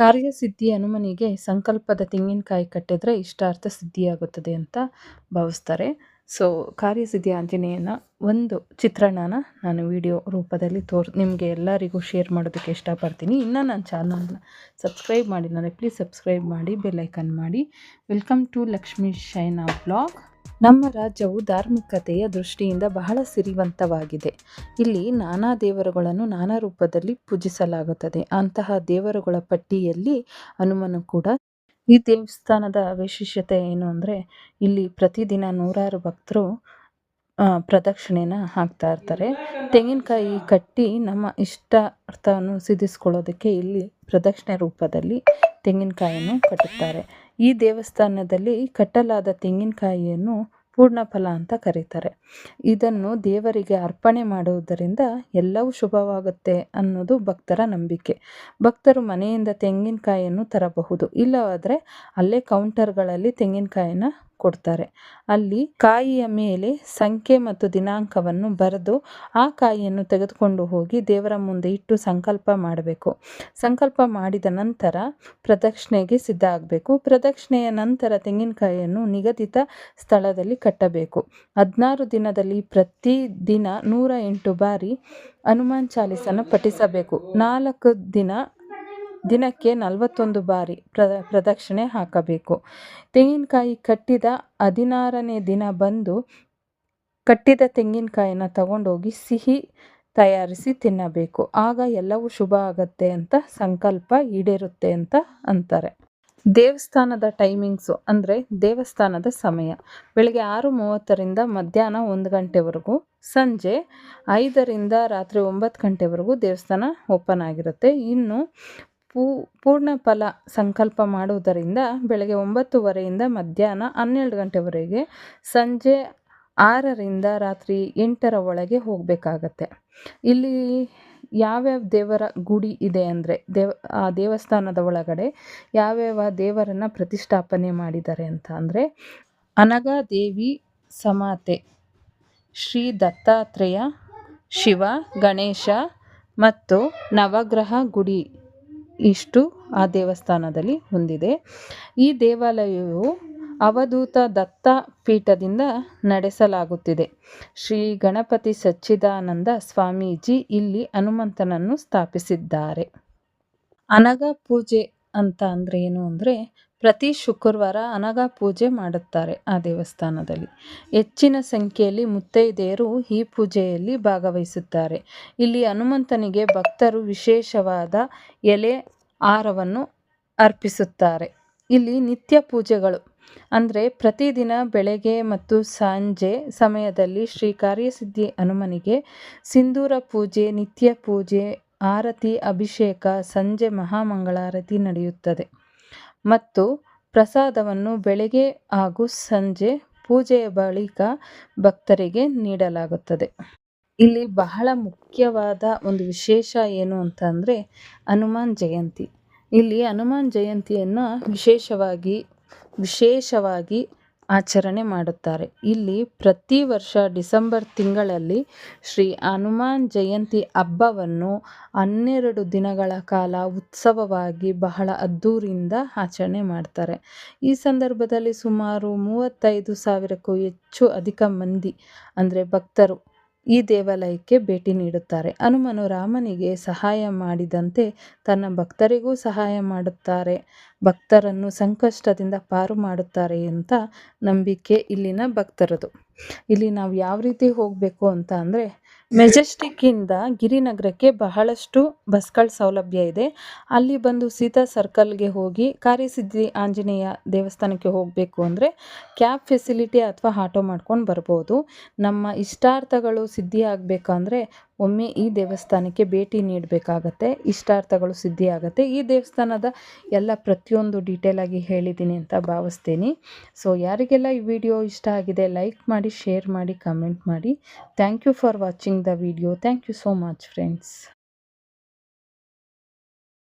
ಕಾರ್ಯಸಿದ್ಧಿ ಹನುಮನಿಗೆ ಸಂಕಲ್ಪದ ತೆಂಗಿನಕಾಯಿ ಕಟ್ಟಿದ್ರೆ ಇಷ್ಟಾರ್ಥ ಸಿದ್ಧಿಯಾಗುತ್ತದೆ ಅಂತ ಭಾವಿಸ್ತಾರೆ. ಸೊ ಕಾರ್ಯಸಿದ್ಧಿ ಆಂಜನೇಯನ ಒಂದು ಚಿತ್ರಣನ ನಾನು ವಿಡಿಯೋ ರೂಪದಲ್ಲಿ ತೋರ್, ನಿಮಗೆ ಎಲ್ಲರಿಗೂ ಶೇರ್ ಮಾಡೋದಕ್ಕೆ ಇಷ್ಟಪಡ್ತೀನಿ. ಇನ್ನೂ ನನ್ನ ಚಾನಲ್ನ ಸಬ್ಸ್ಕ್ರೈಬ್ ಮಾಡಿ ನಾನು ಪ್ಲೀಸ್ ಸಬ್ಸ್ಕ್ರೈಬ್ ಮಾಡಿ ಬೆಲ್ಲೈಕನ್ ಮಾಡಿ. Welcome to Lakshmi Shaina blog ನಮ್ಮ ರಾಜ್ಯವು ಧಾರ್ಮಿಕತೆಯ ದೃಷ್ಟಿಯಿಂದ ಬಹಳ ಸಿರಿವಂತವಾಗಿದೆ. ಇಲ್ಲಿ ನಾನಾ ದೇವರುಗಳನ್ನು ನಾನಾ ರೂಪದಲ್ಲಿ ಪೂಜಿಸಲಾಗುತ್ತದೆ. ಅಂತಹ ದೇವರುಗಳ ಪಟ್ಟಿಯಲ್ಲಿ ಹನುಮನು ಕೂಡ ಈ ದೇವಸ್ಥಾನದ ವಿಶೇಷತೆ ಏನು ಅಂದರೆ ಇಲ್ಲಿ ಪ್ರತಿದಿನ ನೂರಾರು ಭಕ್ತರು ಪ್ರದಕ್ಷಿಣೆನ ಹಾಕ್ತಾ ಇರ್ತಾರೆ. ತೆಂಗಿನಕಾಯಿ ಕಟ್ಟಿ ನಮ್ಮ ಇಷ್ಟ ಅರ್ಥವನ್ನು ಸಿದ್ಧಿಸ್ಕೊಳ್ಳೋದಕ್ಕೆ ಇಲ್ಲಿ ಪ್ರದಕ್ಷಿಣೆ ರೂಪದಲ್ಲಿ ತೆಂಗಿನಕಾಯಿಯನ್ನು ಕಟ್ಟುತ್ತಾರೆ. ಈ ದೇವಸ್ಥಾನದಲ್ಲಿ ಕಟ್ಟಲಾದ ತೆಂಗಿನಕಾಯಿಯನ್ನು ಪೂರ್ಣಫಲ ಅಂತ ಕರೀತಾರೆ. ಇದನ್ನು ದೇವರಿಗೆ ಅರ್ಪಣೆ ಮಾಡುವುದರಿಂದ ಎಲ್ಲವೂ ಶುಭವಾಗುತ್ತೆ ಅನ್ನೋದು ಭಕ್ತರ ನಂಬಿಕೆ. ಭಕ್ತರು ಮನೆಯಿಂದ ತೆಂಗಿನಕಾಯಿಯನ್ನು ತರಬಹುದು. ಇಲ್ಲವಾದರೆ ಅಲ್ಲೇ ಕೌಂಟರ್ಗಳಲ್ಲಿ ತೆಂಗಿನಕಾಯಿನ ಕೊಡ್ತಾರೆ. ಅಲ್ಲಿ ಕಾಯಿಯ ಮೇಲೆ ಸಂಖ್ಯೆ ಮತ್ತು ದಿನಾಂಕವನ್ನು ಬರೆದು ಆ ಕಾಯಿಯನ್ನು ತೆಗೆದುಕೊಂಡು ಹೋಗಿ ದೇವರ ಮುಂದೆ ಇಟ್ಟು ಸಂಕಲ್ಪ ಮಾಡಬೇಕು. ಸಂಕಲ್ಪ ಮಾಡಿದ ನಂತರ ಪ್ರದಕ್ಷಿಣೆಗೆ ಸಿದ್ಧ ಆಗಬೇಕು. ಪ್ರದಕ್ಷಿಣೆಯ ನಂತರ ತೆಂಗಿನಕಾಯಿಯನ್ನು ನಿಗದಿತ ಸ್ಥಳದಲ್ಲಿ ಕಟ್ಟಬೇಕು. ಹದಿನಾರು ದಿನದಲ್ಲಿ ಪ್ರತಿ ದಿನ ನೂರ ಎಂಟು ಬಾರಿ ಹನುಮಾನ್ ಚಾಲೀಸನ ಪಠಿಸಬೇಕು. ನಾಲ್ಕು ದಿನ ದಿನಕ್ಕೆ ನಲವತ್ತೊಂದು ಬಾರಿ ಪ್ರ, ಪ್ರದಕ್ಷಿಣೆ ಹಾಕಬೇಕು. ತೆಂಗಿನಕಾಯಿ ಕಟ್ಟಿದ ಹದಿನಾರನೇ ದಿನ ಬಂದು ಕಟ್ಟಿದ ತೆಂಗಿನಕಾಯಿನ ತಗೊಂಡೋಗಿ ಸಿಹಿ ತಯಾರಿಸಿ ತಿನ್ನಬೇಕು. ಆಗ ಎಲ್ಲವೂ ಶುಭ ಆಗತ್ತೆ ಅಂತ ಸಂಕಲ್ಪ ಈಡೇರುತ್ತೆ ಅಂತ ಅಂತಾರೆ. ದೇವಸ್ಥಾನದ ಟೈಮಿಂಗ್ಸು ಅಂದರೆ ದೇವಸ್ಥಾನದ ಸಮಯ. ಬೆಳಗ್ಗೆ ಆರು ಮೂವತ್ತರಿಂದ ಮಧ್ಯಾಹ್ನ ಒಂದು ಗಂಟೆವರೆಗೂ, ಸಂಜೆ ಐದರಿಂದ ರಾತ್ರಿ ಒಂಬತ್ತು ಗಂಟೆವರೆಗೂ ದೇವಸ್ಥಾನ ಓಪನ್ ಆಗಿರುತ್ತೆ. ಇನ್ನು ಪೂ ಪೂರ್ಣ ಫಲ ಸಂಕಲ್ಪ ಮಾಡುವುದರಿಂದ ಬೆಳಗ್ಗೆ ಒಂಬತ್ತುವರೆಯಿಂದ ಮಧ್ಯಾಹ್ನ ಹನ್ನೆರಡು ಗಂಟೆವರೆಗೆ ಸಂಜೆ ಆರರಿಂದ ರಾತ್ರಿ ಎಂಟರ ಒಳಗೆ ಹೋಗಬೇಕಾಗತ್ತೆ. ಇಲ್ಲಿ ಯಾವ್ಯಾವ ದೇವರ ಗುಡಿ ಇದೆ ಅಂದರೆ ದೇವ, ಆ ದೇವಸ್ಥಾನದ ಒಳಗಡೆ ಯಾವ್ಯಾವ ದೇವರನ್ನು ಪ್ರತಿಷ್ಠಾಪನೆ ಮಾಡಿದ್ದಾರೆ ಅಂತ ಅಂದರೆ ಅನಗಾದೇವಿ, ಸಮಾತೆ, ಶ್ರೀ ದತ್ತಾತ್ರೇಯ, ಶಿವ, ಗಣೇಶ ಮತ್ತು ನವಗ್ರಹ ಗುಡಿ ಇಷ್ಟು ಆ ದೇವಸ್ಥಾನದಲ್ಲಿ ಹೊಂದಿದೆ. ಈ ದೇವಾಲಯವು ಅವಧೂತ ದತ್ತ ಪೀಠದಿಂದ ನಡೆಸಲಾಗುತ್ತಿದೆ. ಶ್ರೀ ಗಣಪತಿ ಸಚ್ಚಿದಾನಂದ ಸ್ವಾಮೀಜಿ ಇಲ್ಲಿ ಹನುಮಂತನನ್ನು ಸ್ಥಾಪಿಸಿದ್ದಾರೆ. ಅನಗ ಪೂಜೆ ಅಂತ ಅಂದರೆ ಏನು ಅಂದರೆ, ಪ್ರತಿ ಶುಕ್ರವಾರ ಅನಗ ಪೂಜೆ ಮಾಡುತ್ತಾರೆ ಆ ದೇವಸ್ಥಾನದಲ್ಲಿ. ಹೆಚ್ಚಿನ ಸಂಖ್ಯೆಯಲ್ಲಿ ಮುತ್ತೈದೆಯರು ಈ ಪೂಜೆಯಲ್ಲಿ ಭಾಗವಹಿಸುತ್ತಾರೆ. ಇಲ್ಲಿ ಹನುಮಂತನಿಗೆ ಭಕ್ತರು ವಿಶೇಷವಾದ ಎಲೆ ಆರವನ್ನು ಅರ್ಪಿಸುತ್ತಾರೆ. ಇಲ್ಲಿ ನಿತ್ಯ ಪೂಜೆಗಳು ಅಂದರೆ, ಪ್ರತಿದಿನ ಬೆಳಗ್ಗೆ ಮತ್ತು ಸಂಜೆ ಸಮಯದಲ್ಲಿ ಶ್ರೀ ಕಾರ್ಯಸಿದ್ಧಿ ಹನುಮನಿಗೆ ಸಿಂಧೂರ ಪೂಜೆ, ನಿತ್ಯ ಪೂಜೆ ಆರತಿ ಅಭಿಷೇಕ ಸಂಜೆ ಮಹಾಮಂಗಳಾರತಿ ನಡೆಯುತ್ತದೆ. ಮತ್ತು ಪ್ರಸಾದವನ್ನು ಬೆಳಗ್ಗೆ ಹಾಗೂ ಸಂಜೆ ಪೂಜೆಯ ಬಳಿಕ ಭಕ್ತರಿಗೆ ನೀಡಲಾಗುತ್ತದೆ. ಇಲ್ಲಿ ಬಹಳ ಮುಖ್ಯವಾದ ಒಂದು ವಿಶೇಷ ಏನು ಅಂತಂದರೆ ಹನುಮಾನ್ ಜಯಂತಿ. ಇಲ್ಲಿ ಹನುಮಾನ್ ಜಯಂತಿಯನ್ನು ವಿಶೇಷವಾಗಿ ವಿಶೇಷವಾಗಿ ಆಚರಣೆ ಮಾಡುತ್ತಾರೆ. ಇಲ್ಲಿ ಪ್ರತಿ ವರ್ಷ ಡಿಸೆಂಬರ್ ತಿಂಗಳಲ್ಲಿ ಶ್ರೀ ಹನುಮಾನ್ ಜಯಂತಿ ಹಬ್ಬವನ್ನು ಹನ್ನೆರಡು ದಿನಗಳ ಕಾಲ ಉತ್ಸವವಾಗಿ ಬಹಳ ಅದ್ಧೂರಿಯಿಂದ ಆಚರಣೆ ಮಾಡ್ತಾರೆ. ಈ ಸಂದರ್ಭದಲ್ಲಿ ಸುಮಾರು ಮೂವತ್ತೈದು ಸಾವಿರಕ್ಕೂ ಹೆಚ್ಚು ಅಧಿಕ ಮಂದಿ, ಅಂದರೆ ಭಕ್ತರು ಈ ದೇವಾಲಯಕ್ಕೆ ಭೇಟಿ ನೀಡುತ್ತಾರೆ. ಹನುಮನು ರಾಮನಿಗೆ ಸಹಾಯ ಮಾಡಿದಂತೆ ತನ್ನ ಭಕ್ತರಿಗೂ ಸಹಾಯ ಮಾಡುತ್ತಾರೆ. ಭಕ್ತರನ್ನು ಸಂಕಷ್ಟದಿಂದ ಪಾರು ಮಾಡುತ್ತಾರೆ ಅಂತ ನಂಬಿಕೆ ಇಲ್ಲಿನ ಭಕ್ತರದು. ಇಲ್ಲಿ ನಾವು ಯಾವ ರೀತಿ ಹೋಗಬೇಕು ಅಂತ ಅಂದರೆ, ಮೆಜೆಸ್ಟಿಕ್ಕಿಂದ ಗಿರಿನಗರಕ್ಕೆ ಬಹಳಷ್ಟು ಬಸ್ಗಳ ಸೌಲಭ್ಯ ಇದೆ. ಅಲ್ಲಿ ಬಂದು ಸೀತಾ ಸರ್ಕಲ್ಗೆ ಹೋಗಿ ಕಾರ್ಯಸಿದ್ಧಿ ಆಂಜನೇಯ ದೇವಸ್ಥಾನಕ್ಕೆ ಹೋಗಬೇಕು ಅಂದರೆ, ಕ್ಯಾಬ್ ಫೆಸಿಲಿಟಿ ಅಥವಾ ಆಟೋ ಮಾಡ್ಕೊಂಡು ಬರ್ಬೋದು. ನಮ್ಮ ಇಷ್ಟಾರ್ಥಗಳು ಸಿದ್ಧಿ ಆಗಬೇಕಂದ್ರೆ ಒಮ್ಮೆ ಈ ದೇವಸ್ಥಾನಕ್ಕೆ ಭೇಟಿ ನೀಡಬೇಕಾಗತ್ತೆ, ಇಷ್ಟಾರ್ಥಗಳು ಸಿದ್ಧಿಯಾಗತ್ತೆ. ಈ ದೇವಸ್ಥಾನದ ಎಲ್ಲ ಪ್ರತಿಯೊಂದು ಡೀಟೇಲಾಗಿ ಹೇಳಿದ್ದೀನಿ ಅಂತ ಭಾವಿಸ್ತೀನಿ. ಸೊ ಯಾರಿಗೆಲ್ಲ ಈ ವಿಡಿಯೋ ಇಷ್ಟ ಆಗಿದೆ ಲೈಕ್ ಮಾಡಿ ಶೇರ್ ಮಾಡಿ ಕಮೆಂಟ್ ಮಾಡಿ. Thank you for watching the video thank you so much friends